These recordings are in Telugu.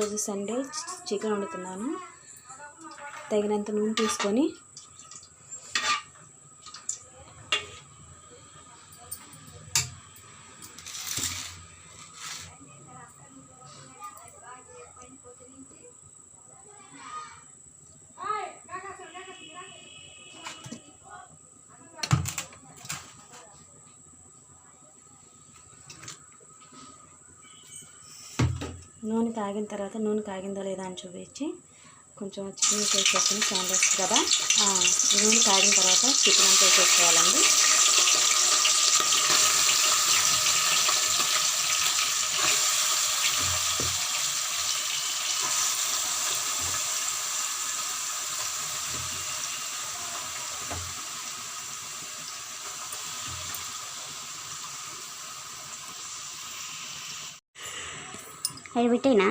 ఈరోజు సండే చికెన్ వండుతున్నాను. తగినంత నూనె తీసుకొని నూనె కాగిన తర్వాత నూనె కాగిందో లేదా అని చూపించి కొంచెం చికెన్ వేసేసుకుని సౌండ్ వస్తుంది కదా నూనె కాగిన తర్వాత చికెన్ అంతా వేసేసుకోవాలండి. అవి పెట్టేనా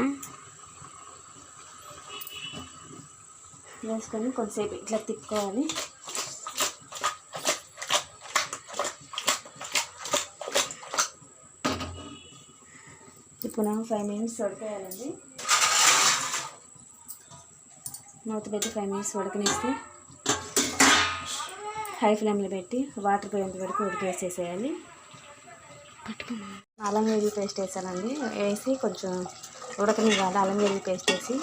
వేసుకొని కొంతసేపు ఇట్లా తిప్పుకోవాలి. తిప్పున ఫైవ్ మినిట్స్ ఉడకేయాలండి మూత పెట్టి ఫైవ్ మినిట్స్ ఉడకనిస్తే హై ఫ్లేమ్లో పెట్టి వాటర్ పోయేంత వరకు ఉడికేసేసేయాలి. అల్లం వెల్లుల్లి పేస్ట్ వేసానండి. వేసి కొంచెం ఉడకనివ్వాలి అల్లం వెల్లుల్లి పేస్ట్ వేసి.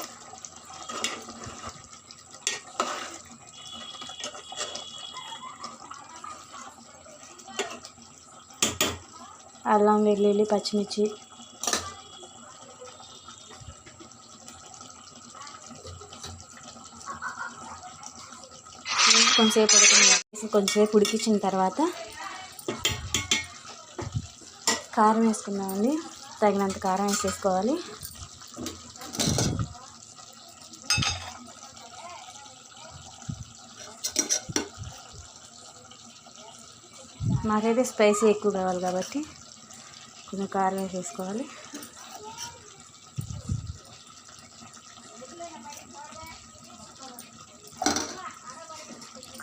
అల్లం వెల్లుల్లి పచ్చిమిర్చి. కొంచెంసేపు ఉడకనివ్వాలి. కొంచెంసేపు ఉడికించిన తర్వాత కారం వేసుకుందామండి. తగినంత కారం వేసేసుకోవాలి. మాకైతే స్పైసీ ఎక్కువ కావాలి కాబట్టి కొంచెం కారం వేసేసుకోవాలి.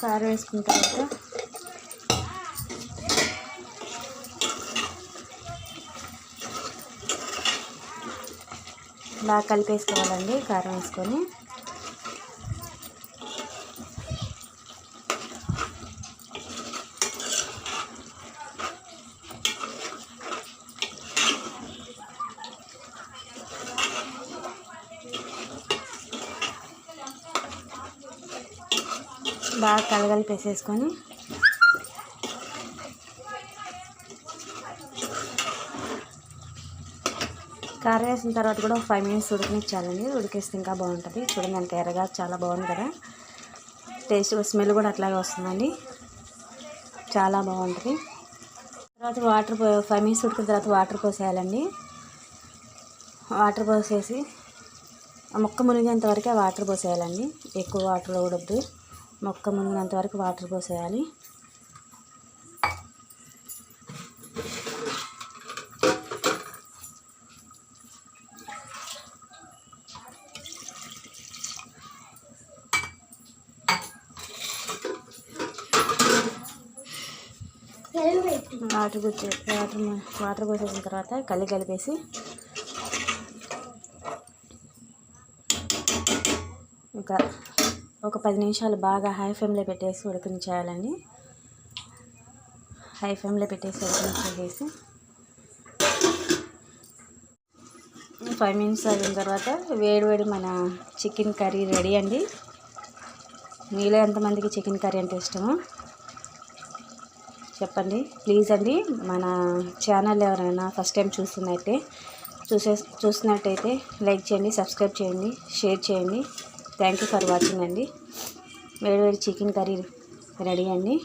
కారం వేసుకున్న తర్వాత బాగా కలిపేసుకోవాలండి కారం వేసుకొని. బాగా కలగలిపేసేసుకొని కర్రీ వేసిన తర్వాత కూడా ఒక ఫైవ్ మినిట్స్ ఉడికించాలండి. ఉడికేస్తే ఇంకా బాగుంటుంది. చూడండి అంత ఎర్రగా చాలా బాగుంది కదా. టేస్ట్ స్మెల్ కూడా అట్లాగే వస్తుందండి. చాలా బాగుంటుంది. తర్వాత వాటర్ ఫైవ్ మినిట్స్ ఉడికిన తర్వాత వాటర్ పోసేయాలండి. వాటర్ పోసేసి ఆ మొక్క మునిగేంత వరకే వాటర్ పోసేయాలండి. ఎక్కువ వాటర్ కూడద్దు మొక్క మునిగినంత వరకు వాటర్ పోసేయాలి. వాటర్ గుచ్చి వాటర్ వాటర్ పోసేసిన తర్వాత కలి కలిపేసి ఇంకా ఒక పది నిమిషాలు బాగా హై ఫ్లేమ్లో పెట్టేసి ఉడికించేయాలండి. హై ఫ్లేమ్లో పెట్టేసి ఉడికించేసి ఫైవ్ మినిట్స్ అయిన తర్వాత వేడి వేడి మన చికెన్ కర్రీ రెడీ అండి. మీలో ఎంతమందికి చికెన్ కర్రీ అంటే ఇష్టమో? చెప్పండి. ప్లీజ్ అండి మన ఛానల్ ఎవరైనా ఫస్ట్ టైం చూస్తున్నట్టే చూసే చూస్తున్నట్టయితే లైక్ చేయండి సబ్స్క్రైబ్ చేయండి షేర్ చేయండి. థ్యాంక్ యూ ఫర్ వాచింగ్ అండి. వేడి వేడి చికెన్ కర్రీ రెడీ అండి.